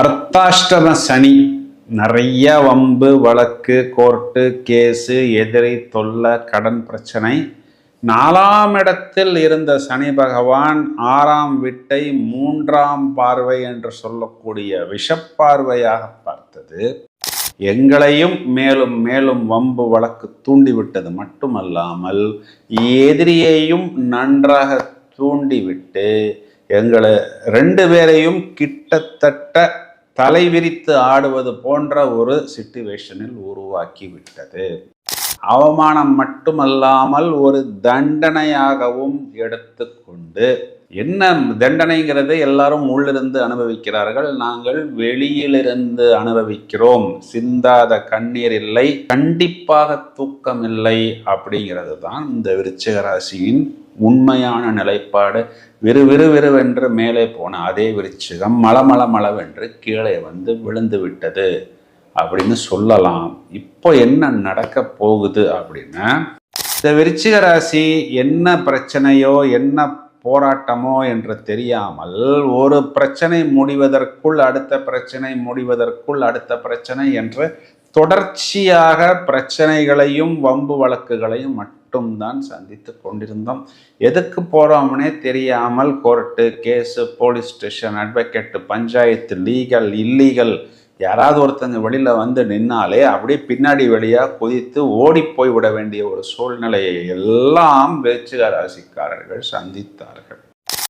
அர்த்தாஷ்டம சனி. நிறைய வம்பு வழக்கு கோர்ட்டு கேஸு எதிரி தொல்லை கடன் பிரச்சனை. நாலாம் இடத்தில் இருந்த சனி பகவான் ஆறாம் வீட்டை மூன்றாம் பார்வை என்று சொல்லக்கூடிய விஷப்பார்வையாக பார்த்தது. எங்களையும் மேலும் மேலும் வம்பு வழக்கு தூண்டிவிட்டது மட்டுமல்லாமல் எதிரியையும் நன்றாக தூண்டிவிட்டு எங்களை ரெண்டு பேரையும் கிட்டத்தட்ட தலை விரித்து ஆடுவது போன்ற ஒரு சிட்டுவேஷனில் உருவாக்கி விட்டது அவமானம் மட்டுமல்லாமல் ஒரு தண்டனையாகவும் எடுத்துக்கொண்டு என்ன தண்டனைங்கிறது எல்லாரும் உள்ளிருந்து அனுபவிக்கிறார்கள். நாங்கள் வெளியிலிருந்து அனுபவிக்கிறோம். சிந்தாத கண்ணீர் இல்லை. கண்டிப்பாக தூக்கம் இல்லை அப்படிங்கிறது தான் இந்த விருச்சிக ராசியின் உண்மையான நிலைப்பாடு. விறு விறு விறுவென்று மேலே போன அதே விருச்சிகம் மலமள மளவென்று கீழே வந்து விழுந்து விட்டது அப்படின்னு சொல்லலாம். இப்போ என்ன நடக்க போகுது அப்படின்னா இந்த விருச்சிக ராசி என்ன பிரச்சனையோ என்ன போராட்டமோ என்று தெரியாமல் ஒரு பிரச்சனை முடிவதற்குள் அடுத்த பிரச்சனை முடிவதற்குள் அடுத்த பிரச்சனை என்று தொடர்ச்சியாக பிரச்சனைகளையும் வம்பு வழக்குகளையும் மட்டும்தான் சந்தித்து கொண்டிருந்தோம். எதுக்கு போகிறோம்னே தெரியாமல் court case police station advocate panchayat legal illegal யாராவது ஒருத்தங்க வெளியில் வந்து நின்னாலே அப்படியே பின்னாடி வழியாக குதித்து ஓடி போய் விட வேண்டிய ஒரு சூழ்நிலையை எல்லாம் வேச்சுக ராசிக்காரர்கள் சந்தித்தார்கள்.